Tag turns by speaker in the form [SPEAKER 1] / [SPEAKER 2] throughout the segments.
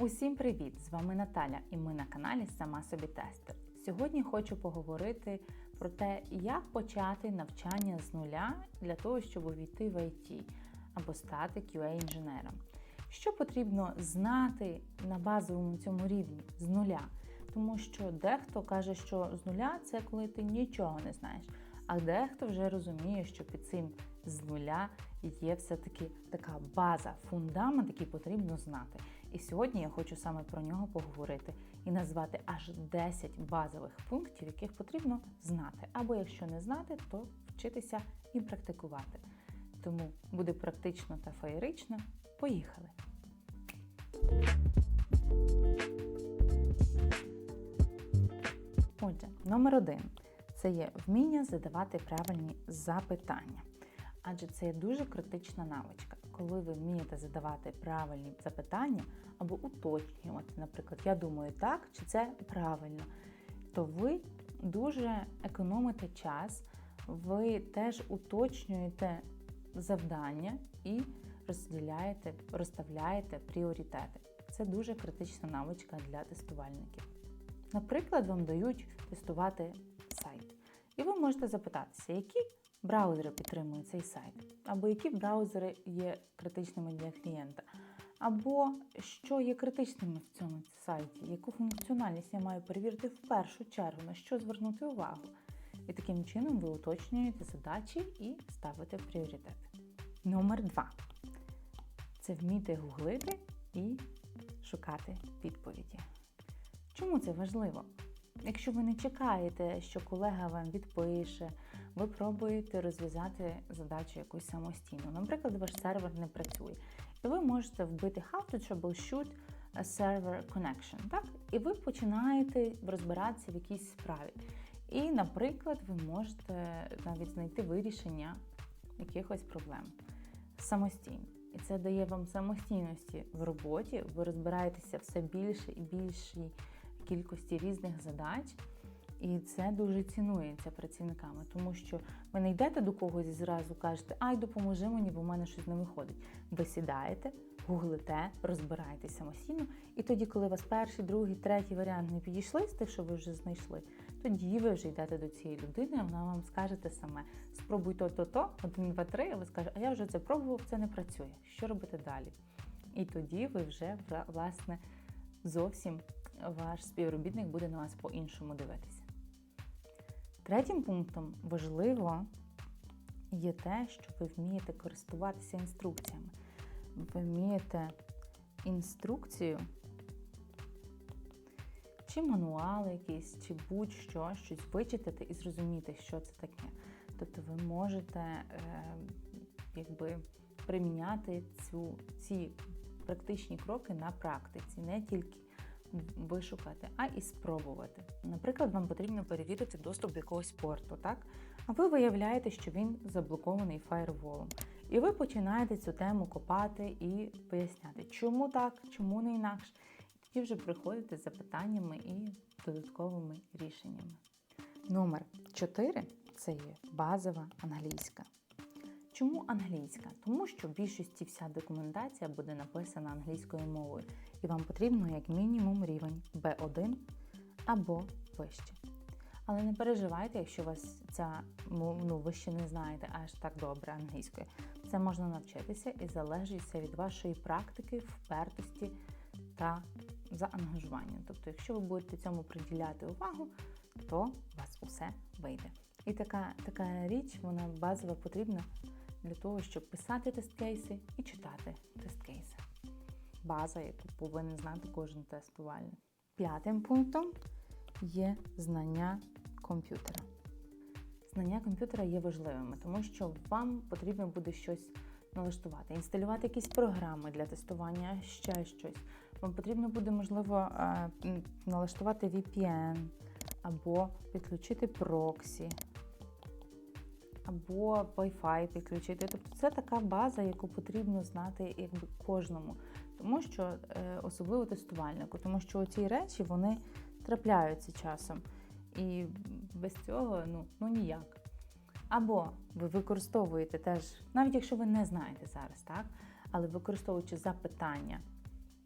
[SPEAKER 1] Усім привіт! З вами Наталя і ми на каналі Сама собі тестер. Сьогодні хочу поговорити про те, як почати навчання з нуля для того, щоб увійти в IT або стати QA-інженером. Що потрібно знати на базовому цьому рівні з нуля? Тому що дехто каже, що з нуля це коли ти нічого не знаєш. А дехто вже розуміє, що під цим з нуля є все-таки така база, фундамент, який потрібно знати. І сьогодні я хочу саме про нього поговорити і назвати аж 10 базових пунктів, яких потрібно знати. Або якщо не знати, то вчитися і практикувати. Тому буде практично та феєрично. Поїхали! Отже, номер один це є вміння задавати правильні запитання. Адже це є дуже критична навичка. Коли ви вмієте задавати правильні запитання або уточнювати, наприклад, я думаю так, чи це правильно, то ви дуже економите час, ви теж уточнюєте завдання і розділяєте, розставляєте пріоритети. Це дуже критична навичка для тестувальників. Наприклад, вам дають тестувати сайт. І ви можете запитатися, які браузери підтримують цей сайт, або які браузери є критичними для клієнта, або що є критичними в цьому сайті, яку функціональність я маю перевірити в першу чергу, на що звернути увагу. І таким чином ви уточнюєте задачі і ставите пріоритет. Номер два це вміти гуглити і шукати відповіді. Чому це важливо? Якщо ви не чекаєте, що колега вам відпише, ви пробуєте розв'язати задачу якусь самостійно. Наприклад, ваш сервер не працює. І ви можете вбити How to troubleshoot a server connection. Так? І ви починаєте розбиратися в якійсь справі. І, наприклад, ви можете навіть знайти вирішення якихось проблем самостійно. І це дає вам самостійності в роботі, ви розбираєтеся все більше і більшій кількості різних задач. І це дуже цінується працівниками, тому що ви не йдете до когось і зразу кажете, ай, допоможи мені, бо в мене щось не виходить. Ви сідаєте, гуглите, розбираєтесь самостійно, і тоді, коли у вас перший, другий, третій варіант не підійшли з тих, що ви вже знайшли, тоді ви вже йдете до цієї людини, вона вам скаже те саме: спробуй то-то-то, один, два, три, а ви скажете, а я вже це пробував, це не працює. Що робити далі? І тоді ви вже власне зовсім ваш співробітник буде на вас по-іншому дивитися. Третім пунктом важливо є те, що ви вмієте користуватися інструкціями. Ви вмієте інструкцію, чи мануал якийсь, чи будь-що, щось вичитати і зрозуміти, що це таке. Тобто ви можете е, якби приміняти цю, ці практичні кроки на практиці, не тільки вишукати, а і спробувати. Наприклад, вам потрібно перевірити доступ до якогось порту, так? А ви виявляєте, що він заблокований фаєрволом. І ви починаєте цю тему копати і поясняти, чому так, чому не інакше. Тоді вже приходите з запитаннями і додатковими рішеннями. Номер 4 це є базова англійська. Чому англійська? Тому що в більшості вся документація буде написана англійською мовою, і вам потрібно як мінімум рівень B1 або вище. Але не переживайте, якщо вас ця ну, ви ще не знаєте аж так добре англійською. Це можна навчитися і залежить все від вашої практики, впертості та заангажування. Тобто, якщо ви будете цьому приділяти увагу, то у вас усе вийде. І така, така річ, вона базово потрібна для того, щоб писати тест-кейси і читати тест-кейси. База, яку повинен знати кожен тестувальник. П'ятим пунктом є знання комп'ютера. Знання комп'ютера є важливими, тому що вам потрібно буде щось налаштувати, інсталювати якісь програми для тестування, ще щось. Вам потрібно буде, можливо, налаштувати VPN або підключити проксі, або Wi-Fi підключити. Тобто це така база, яку потрібно знати якби кожному, тому що е, особливо тестувальнику, тому що ці речі вони трапляються часом. І без цього ну, ну ніяк. Або ви використовуєте теж, навіть якщо ви не знаєте зараз, так, але використовуючи запитання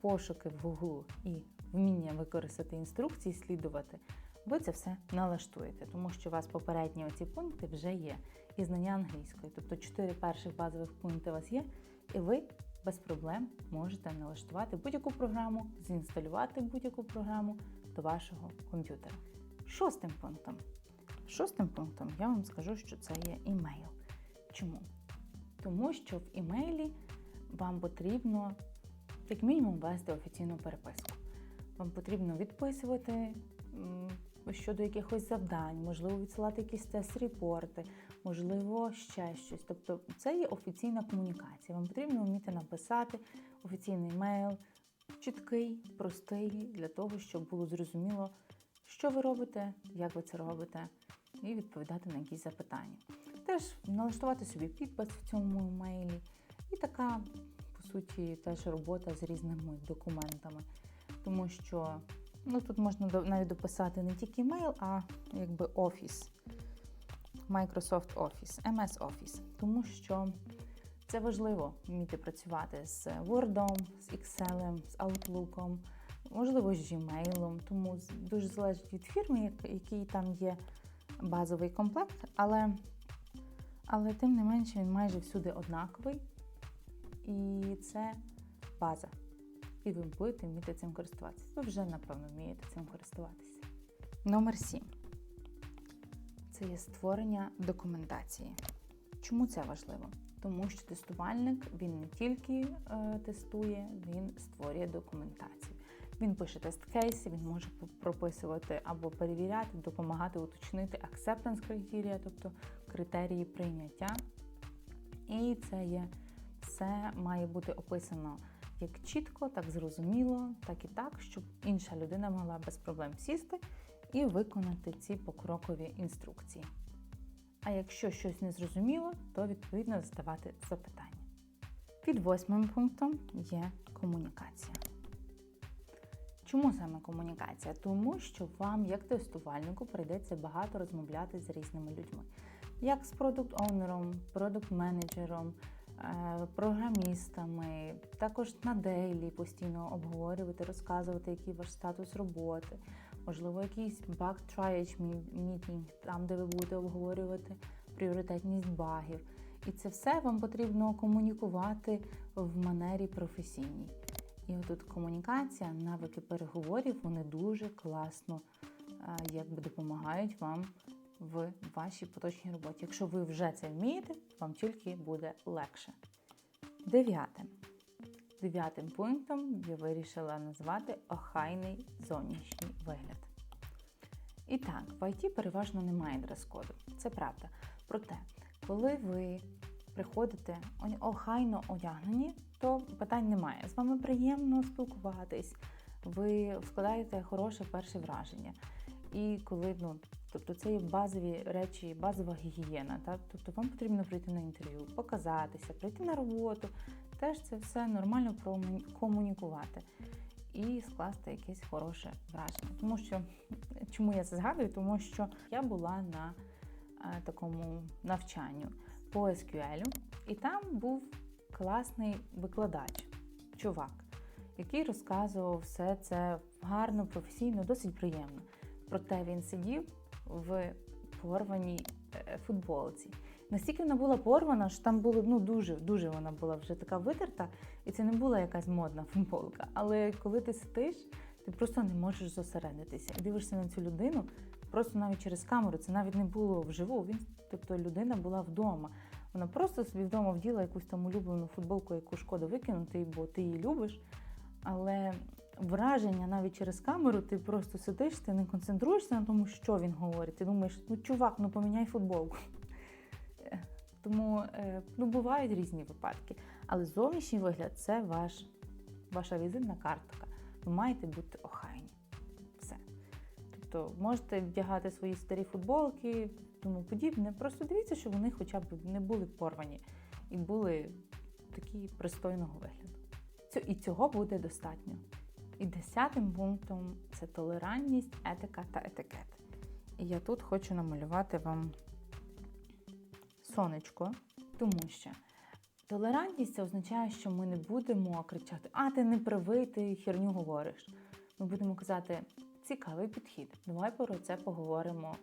[SPEAKER 1] пошуки в Google і вміння використати інструкції, слідувати, ви це все налаштуєте, тому що у вас попередні оці пункти вже є. І знання англійської. Тобто чотири перших базових пункти у вас є, і ви без проблем можете налаштувати будь-яку програму, зінсталювати будь-яку програму до вашого комп'ютера. Шостим пунктом. Шостим пунктом я вам скажу, що це є імейл. Чому? Тому що в імейлі вам потрібно, як мінімум, вести офіційну переписку. Вам потрібно відписувати щодо якихось завдань, можливо, відсилати якісь тест-репорти, можливо, ще щось. Тобто це є офіційна комунікація. Вам потрібно вміти написати офіційний мейл, чіткий, простий, для того, щоб було зрозуміло, що ви робите, як ви це робите, і відповідати на якісь запитання. Теж налаштувати собі підпис в цьому мейлі. І така, по суті, теж робота з різними документами. Тому що Ну, Тут можна навіть дописати не тільки mail, а якби Office, Microsoft Office, MS Office. Тому що це важливо вміти працювати з Word, з Excel, з Outlook, можливо, з Gmail. Тому дуже залежить від фірми, який там є базовий комплект, але, але тим не менше він майже всюди однаковий. І це база і ви будете вміти цим користуватися. Ви вже, напевно, вмієте цим користуватися. Номер 7. Це є створення документації. Чому це важливо? Тому що тестувальник він не тільки е, тестує, він створює документацію. Він пише тест-кейси, він може прописувати або перевіряти, допомагати уточнити acceptance критерія, тобто критерії прийняття. І це є все має бути описано як чітко, так зрозуміло, так і так, щоб інша людина могла без проблем сісти і виконати ці покрокові інструкції. А якщо щось не зрозуміло, то відповідно задавати запитання. Під восьмим пунктом є комунікація. Чому саме комунікація? Тому що вам, як тестувальнику, прийдеться багато розмовляти з різними людьми, як з продукт-оунером, продукт-менеджером, програмістами, також на дейлі постійно обговорювати, розказувати, який ваш статус роботи, можливо, якийсь баг triage мітінг, там, де ви будете обговорювати пріоритетність багів. І це все вам потрібно комунікувати в манері професійній. І отут комунікація, навики переговорів, вони дуже класно е, якби допомагають вам в вашій поточній роботі. Якщо ви вже це вмієте, вам тільки буде легше. Дев'яте. Дев'ятим пунктом я вирішила назвати охайний зовнішній вигляд. І так, в IT переважно немає дрес-коду. Це правда. Проте, коли ви приходите охайно одягнені, то питань немає. З вами приємно спілкуватись, ви складаєте хороше перше враження. І коли ну, Тобто це є базові речі, базова гігієна. Так? Тобто вам потрібно прийти на інтерв'ю, показатися, прийти на роботу, теж це все нормально комунікувати і скласти якесь хороше враження. Тому що, чому я це згадую? Тому що я була на е, такому навчанню по SQL, і там був класний викладач, чувак, який розказував все це гарно, професійно, досить приємно. Проте він сидів в порваній е, футболці. Настільки вона була порвана, що там було ну дуже дуже вона була вже така витерта, і це не була якась модна футболка. Але коли ти сидиш, ти просто не можеш зосередитися і дивишся на цю людину просто навіть через камеру. Це навіть не було вживу. Він, тобто людина була вдома. Вона просто собі вдома вділа якусь там улюблену футболку, яку шкода викинути, бо ти її любиш. Але враження навіть через камеру, ти просто сидиш, ти не концентруєшся на тому, що він говорить. Ти думаєш, ну чувак, ну поміняй футболку. Тому е, ну, бувають різні випадки. Але зовнішній вигляд це ваш, ваша візитна картка. Ви маєте бути охайні. Все. Тобто можете вдягати свої старі футболки, тому подібне. Просто дивіться, щоб вони хоча б не були порвані і були такі пристойного вигляду. І цього буде достатньо. І десятим пунктом це толерантність, етика та етикет. І я тут хочу намалювати вам сонечко, тому що Толерантність це означає, що ми не будемо кричати, а ти не правий, ти херню говориш. Ми будемо казати, цікавий підхід. Давай про це поговоримо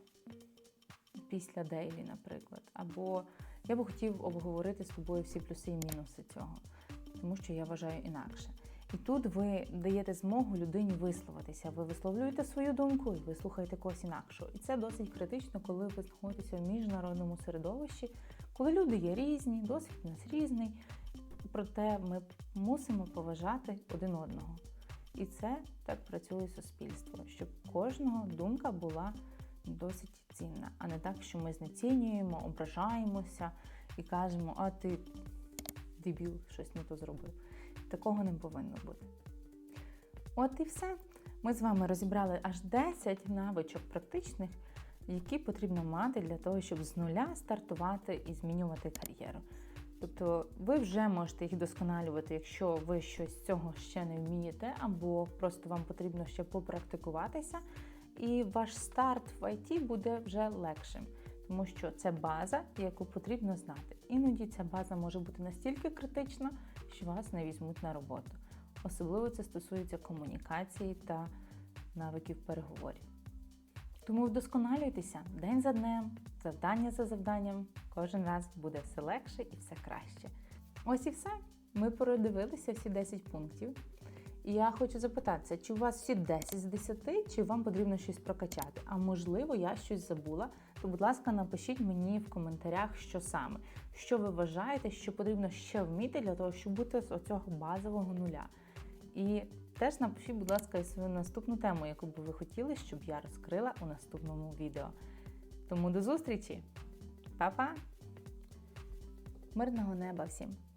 [SPEAKER 1] після дейлі, наприклад. Або я би хотів обговорити з тобою всі плюси і мінуси цього, тому що я вважаю інакше. І тут ви даєте змогу людині висловитися. Ви висловлюєте свою думку і ви слухаєте когось інакшого. І це досить критично, коли ви знаходитеся в міжнародному середовищі, коли люди є різні, досвід у нас різний. Проте ми мусимо поважати один одного. І це так працює суспільство, щоб кожного думка була досить цінна, а не так, що ми знецінюємо, ображаємося і кажемо, а ти дебіл, щось не то зробив. Такого не повинно бути. От і все. Ми з вами розібрали аж 10 навичок практичних, які потрібно мати для того, щоб з нуля стартувати і змінювати кар'єру. Тобто ви вже можете їх досконалювати, якщо ви щось з цього ще не вмієте, або просто вам потрібно ще попрактикуватися, і ваш старт в IT буде вже легшим, тому що це база, яку потрібно знати. Іноді ця база може бути настільки критична, що вас не візьмуть на роботу. Особливо це стосується комунікації та навиків переговорів. Тому вдосконалюйтеся день за днем, завдання за завданням. Кожен раз буде все легше і все краще. Ось і все. Ми передивилися всі 10 пунктів. І я хочу запитатися, чи у вас всі 10 з 10, чи вам потрібно щось прокачати? А можливо, я щось забула. То, будь ласка, напишіть мені в коментарях, що саме, що ви вважаєте, що потрібно ще вміти для того, щоб бути з оцього базового нуля. І теж напишіть, будь ласка, свою наступну тему, яку би ви хотіли, щоб я розкрила у наступному відео. Тому до зустрічі! Па-па! Мирного неба всім!